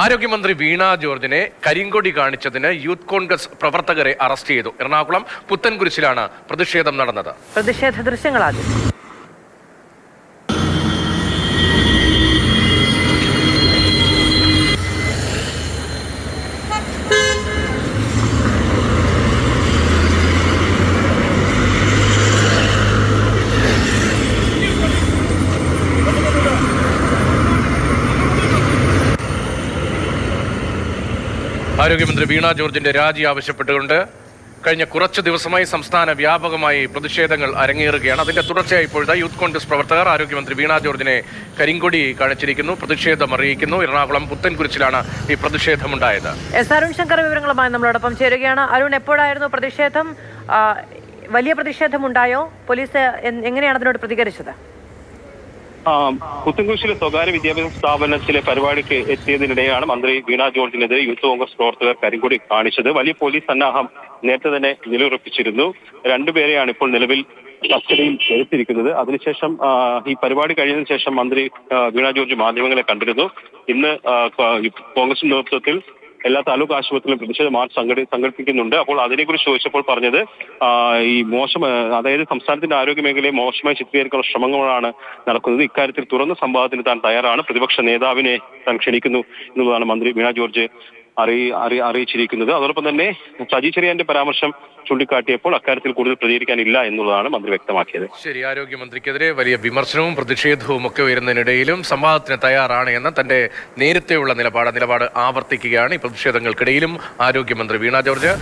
ആരോഗ്യമന്ത്രി വീണ ജോർജിനെ കരിങ്കൊടി കാണിച്ചതിന് യൂത്ത് കോൺഗ്രസ് പ്രവർത്തകരെ അറസ്റ്റ് ചെയ്തു. എറണാകുളം പുത്തൻകുരിശിലാണ് പ്രതിഷേധം നടന്നത്. പ്രതിഷേധ ദൃശ്യങ്ങളാദ്യം ആരോഗ്യമന്ത്രി വീണ ജോർജിന്റെ രാജി ആവശ്യപ്പെട്ടുകൊണ്ട് കഴിഞ്ഞ കുറച്ച് ദിവസമായി സംസ്ഥാന വ്യാപകമായി പ്രതിഷേധങ്ങൾ അരങ്ങേറുകയാണ്. അതിന്റെ തുടർച്ചയായി ഇപ്പോഴത്തെ യൂത്ത് കോൺഗ്രസ് പ്രവർത്തകർ ആരോഗ്യമന്ത്രി വീണ ജോർജിനെ കരിങ്കൊടി കാണിച്ചിരിക്കുന്നു പ്രതിഷേധം അറിയിക്കുന്നു. എറണാകുളം പുത്തൻകുരിശിലാണ് ഈ പ്രതിഷേധം പ്രതിഷേധമുണ്ടായത്. എസ് അരുൺ ശങ്കർ വിവരങ്ങളുമായി നമ്മളോടൊപ്പം ചേരുകയാണ്. അരുൺ എപ്പോഴായിരുന്നു പ്രതിഷേധം? വലിയ പ്രതിഷേധമുണ്ടായോ? പോലീസ് എങ്ങനെയാണ് അതിനോട് പ്രതികരിച്ചത്? പുത്തൻകുരിശിലെ സ്വകാര്യ വിദ്യാഭ്യാസ സ്ഥാപനത്തിലെ പരിപാടിക്ക് എത്തിയതിനിടെയാണ് മന്ത്രി വീണ ജോർജിനെതിരെ യൂത്ത് കോൺഗ്രസ് പ്രവർത്തകർ കരിങ്കൊടി കാണിച്ചത്. വലിയ പോലീസ് സന്നാഹം നേരത്തെ തന്നെ നിലയുറപ്പിച്ചിരുന്നു. രണ്ടുപേരെയാണ് ഇപ്പോൾ നിലവിൽ കസ്റ്റഡിയിൽ എടുത്തിരിക്കുന്നത്. അതിനുശേഷം ഈ പരിപാടി കഴിഞ്ഞതിന് ശേഷം മന്ത്രി വീണ ജോർജ് മാധ്യമങ്ങളെ കണ്ടിരുന്നു. ഇന്ന് കോൺഗ്രസ് നേതൃത്വത്തിൽ എല്ലാ താലൂക്ക് ആശുപത്രിയിലും പ്രതിഷേധ മാർച്ച് സംഘടി സംഘടിപ്പിക്കുന്നുണ്ട്. അപ്പോൾ അതിനെക്കുറിച്ച് ചോദിച്ചപ്പോൾ പറഞ്ഞത് ഈ മോശം അതായത് സംസ്ഥാനത്തിന്റെ ആരോഗ്യ മേഖലയെ മോശമായി ചിത്രീകരിക്കാനുള്ള ശ്രമങ്ങളാണ് നടക്കുന്നത്. ഇക്കാര്യത്തിൽ തുറന്ന സംവാദത്തിന് താൻ തയ്യാറാണ്. പ്രതിപക്ഷ നേതാവിനെ താൻ ക്ഷണിക്കുന്നു എന്നുള്ളതാണ് മന്ത്രി വീണ ജോർജ് അറിയിച്ചിരിക്കുന്നത്. അതോടൊപ്പം തന്നെ സജി ചെറിയാന്റെ പരാമർശം ചൂണ്ടിക്കാട്ടിയപ്പോൾ അക്കാര്യത്തിൽ കൂടുതൽ പ്രതികരിക്കാനില്ല എന്നുള്ളതാണ് മന്ത്രി വ്യക്തമാക്കിയത്. ശരി ആരോഗ്യമന്ത്രിക്കെതിരെ വലിയ വിമർശനവും പ്രതിഷേധവും ഒക്കെ വരുന്നതിനിടയിലും സംവാദത്തിന് തയ്യാറാണ് എന്ന തന്റെ നേരത്തെയുള്ള നിലപാട് നിലപാട് ആവർത്തിക്കുകയാണ് ഈ പ്രതിഷേധങ്ങൾക്കിടയിലും ആരോഗ്യമന്ത്രി വീണ ജോർജ്.